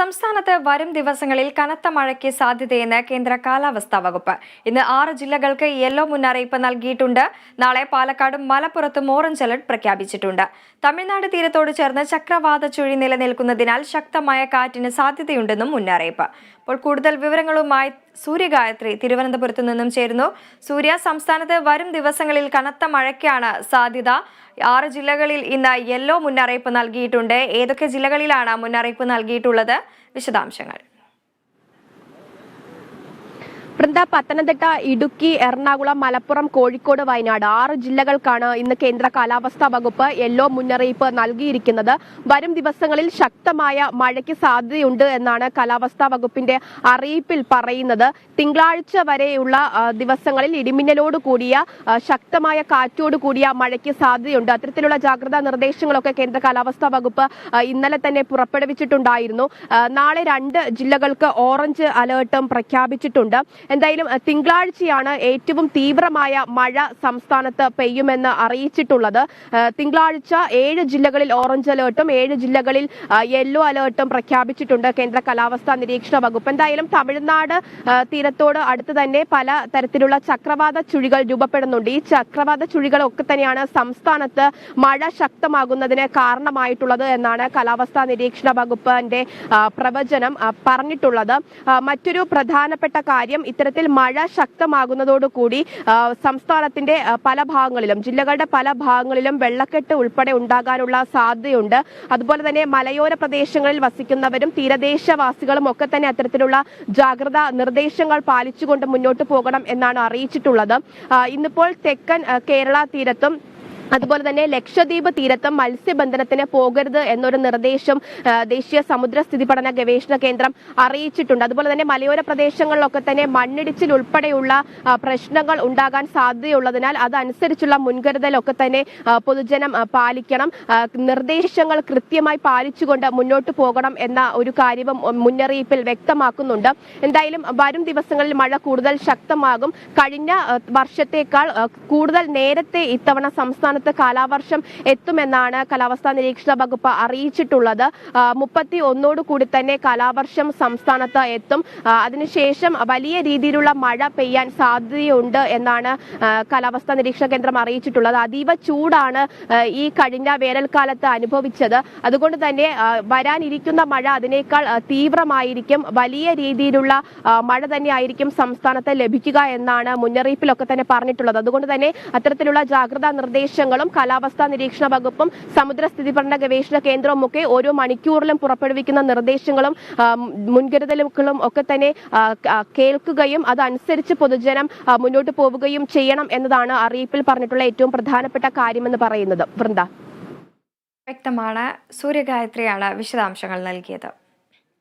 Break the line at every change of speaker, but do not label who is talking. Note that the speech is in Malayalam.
സംസ്ഥാനത്ത് വരും ദിവസങ്ങളിൽ കനത്ത മഴയ്ക്ക് സാധ്യതയെന്ന് കേന്ദ്ര കാലാവസ്ഥാ വകുപ്പ് ഇന്ന് ആറ് ജില്ലകൾക്ക് യെല്ലോ മുന്നറിയിപ്പ് നൽകിയിട്ടുണ്ട് നാളെ പാലക്കാടും മലപ്പുറത്തും ഓറഞ്ച് അലർട്ട് പ്രഖ്യാപിച്ചിട്ടുണ്ട് തമിഴ്നാട് തീരത്തോട് ചേർന്ന് ചക്രവാത ചുഴി നിലനിൽക്കുന്നതിനാൽ ശക്തമായ കാറ്റിന് സാധ്യതയുണ്ടെന്നും മുന്നറിയിപ്പ് അപ്പോൾ കൂടുതൽ വിവരങ്ങളുമായി സൂര്യഗായത്രി തിരുവനന്തപുരത്തു നിന്നും ചേരുന്നു സൂര്യ സംസ്ഥാനത്ത് വരും ദിവസങ്ങളിൽ കനത്ത മഴയ്ക്കാണ് സാധ്യത ആറ് ജില്ലകളിൽ ഇന്ന് യെല്ലോ മുന്നറിയിപ്പ് നൽകിയിട്ടുണ്ട് ഏതൊക്കെ ജില്ലകളിലാണ് മുന്നറിയിപ്പ് നൽകിയിട്ടുള്ളത് വിശദാംശങ്ങൾ
വൃന്ദ പത്തനംതിട്ട ഇടുക്കി എറണാകുളം മലപ്പുറം കോഴിക്കോട് വയനാട് ആറ് ജില്ലകൾക്കാണ് ഇന്ന് കേന്ദ്ര കാലാവസ്ഥാ വകുപ്പ് യെല്ലോ മുന്നറിയിപ്പ് നൽകിയിരിക്കുന്നത് വരും ദിവസങ്ങളിൽ ശക്തമായ മഴയ്ക്ക് സാധ്യതയുണ്ട് എന്നാണ് കാലാവസ്ഥാ വകുപ്പിന്റെ അറിയിപ്പിൽ പറയുന്നത് തിങ്കളാഴ്ച വരെയുള്ള ദിവസങ്ങളിൽ ഇടിമിന്നലോട് കൂടിയ ശക്തമായ കാറ്റോട് കൂടിയ മഴയ്ക്ക് സാധ്യതയുണ്ട് അത്തരത്തിലുള്ള ജാഗ്രതാ നിർദ്ദേശങ്ങളൊക്കെ കേന്ദ്ര കാലാവസ്ഥാ വകുപ്പ് ഇന്നലെ തന്നെ പുറപ്പെടുവിച്ചിട്ടുണ്ടായിരുന്നു നാളെ രണ്ട് ജില്ലകൾക്ക് ഓറഞ്ച് അലേർട്ടും പ്രഖ്യാപിച്ചിട്ടുണ്ട് എന്തായാലും തിങ്കളാഴ്ചയാണ് ഏറ്റവും തീവ്രമായ മഴ സംസ്ഥാനത്ത് പെയ്യുമെന്ന് അറിയിച്ചിട്ടുള്ളത് തിങ്കളാഴ്ച ഏഴ് ജില്ലകളിൽ ഓറഞ്ച് അലേർട്ടും ഏഴ് ജില്ലകളിൽ യെല്ലോ അലേർട്ടും പ്രഖ്യാപിച്ചിട്ടുണ്ട് കേന്ദ്ര കാലാവസ്ഥാ നിരീക്ഷണ വകുപ്പ് എന്തായാലും തമിഴ്നാട് തീരത്തോട് അടുത്ത് തന്നെ പല തരത്തിലുള്ള ചക്രവാത ചുഴികൾ രൂപപ്പെടുന്നുണ്ട് ഈ ചക്രവാത ചുഴികളൊക്കെ തന്നെയാണ് സംസ്ഥാനത്ത് മഴ ശക്തമാകുന്നതിന് കാരണമായിട്ടുള്ളത് എന്നാണ് കാലാവസ്ഥാ നിരീക്ഷണ വകുപ്പിന്റെ പ്രവചനം പറഞ്ഞിട്ടുള്ളത് മറ്റൊരു പ്രധാനപ്പെട്ട കാര്യം ഇത്തരത്തിൽ മഴ ശക്തമാകുന്നതോടുകൂടി സംസ്ഥാനത്തിന്റെ പല ഭാഗങ്ങളിലും ജില്ലകളുടെ പല ഭാഗങ്ങളിലും വെള്ളക്കെട്ട് ഉൾപ്പെടെ ഉണ്ടാകാനുള്ള സാധ്യതയുണ്ട് അതുപോലെ തന്നെ മലയോര പ്രദേശങ്ങളിൽ വസിക്കുന്നവരും തീരദേശവാസികളും ഒക്കെ തന്നെ അത്തരത്തിലുള്ള ജാഗ്രതാ നിർദ്ദേശങ്ങൾ പാലിച്ചുകൊണ്ട് മുന്നോട്ട് പോകണം എന്നാണ് അറിയിച്ചിട്ടുള്ളത് ഇന്നിപ്പോൾ തെക്കൻ കേരള തീരത്തും അതുപോലെ തന്നെ ലക്ഷദ്വീപ് തീരത്ത് മത്സ്യബന്ധനത്തിന് പോകരുത് എന്നൊരു നിർദ്ദേശം ദേശീയ സമുദ്ര സ്ഥിതി പഠന ഗവേഷണ കേന്ദ്രം അറിയിച്ചിട്ടുണ്ട് അതുപോലെ തന്നെ മലയോര പ്രദേശങ്ങളിലൊക്കെ തന്നെ മണ്ണിടിച്ചിൽ ഉൾപ്പെടെയുള്ള പ്രശ്നങ്ങൾ ഉണ്ടാകാൻ സാധ്യതയുള്ളതിനാൽ അതനുസരിച്ചുള്ള മുൻകരുതലൊക്കെ തന്നെ പൊതുജനം പാലിക്കണം നിർദ്ദേശങ്ങൾ കൃത്യമായി പാലിച്ചുകൊണ്ട് മുന്നോട്ട് പോകണം എന്ന ഒരു കാര്യവും മുന്നറിയിപ്പിൽ വ്യക്തമാക്കുന്നുണ്ട് എന്തായാലും വരും ദിവസങ്ങളിൽ മഴ കൂടുതൽ ശക്തമാകും കഴിഞ്ഞ വർഷത്തേക്കാൾ കൂടുതൽ നേരത്തെ ഇത്തവണ സംസ്ഥാന സംസ്ഥാനത്ത് കാലാവർഷം എത്തുമെന്നാണ് കാലാവസ്ഥാ നിരീക്ഷണ വകുപ്പ് അറിയിച്ചിട്ടുള്ളത് മുപ്പത്തി ഒന്നോട് കൂടി തന്നെ കാലാവർഷം സംസ്ഥാനത്ത് എത്തും അതിനുശേഷം വലിയ രീതിയിലുള്ള മഴ പെയ്യാൻ സാധ്യതയുണ്ട് എന്നാണ് കാലാവസ്ഥാ നിരീക്ഷണ കേന്ദ്രം അറിയിച്ചിട്ടുള്ളത് അതീവ ചൂടാണ് ഈ കഴിഞ്ഞ വേനൽക്കാലത്ത് അനുഭവിച്ചത് അതുകൊണ്ട് തന്നെ വരാനിരിക്കുന്ന മഴ അതിനേക്കാൾ തീവ്രമായിരിക്കും വലിയ രീതിയിലുള്ള മഴ തന്നെയായിരിക്കും സംസ്ഥാനത്ത് ലഭിക്കുക എന്നാണ് മുന്നറിയിപ്പിലൊക്കെ തന്നെ പറഞ്ഞിട്ടുള്ളത് അതുകൊണ്ട് തന്നെ അത്തരത്തിലുള്ള ജാഗ്രതാ നിർദ്ദേശങ്ങൾ കേന്ദ്രങ്ങളും കാലാവസ്ഥാ നിരീക്ഷണ വകുപ്പും സമുദ്ര പഠന ഗവേഷണ കേന്ദ്രവും ഒക്കെ ഓരോ മണിക്കൂറിലും പുറപ്പെടുവിക്കുന്ന നിർദ്ദേശങ്ങളും മുൻകരുതലുകളും ഒക്കെ തന്നെ കേൾക്കുകയും അതനുസരിച്ച് പൊതുജനം മുന്നോട്ട് പോവുകയും ചെയ്യണം എന്നതാണ് അറിയിപ്പിൽ പറഞ്ഞിട്ടുള്ള ഏറ്റവും പ്രധാനപ്പെട്ട കാര്യമെന്ന് പറയുന്നത് വൃന്ദ
വ്യക്തമാണ് സൂര്യഗായത്രിയാണ് വിശദാംശങ്ങൾ നൽകിയത്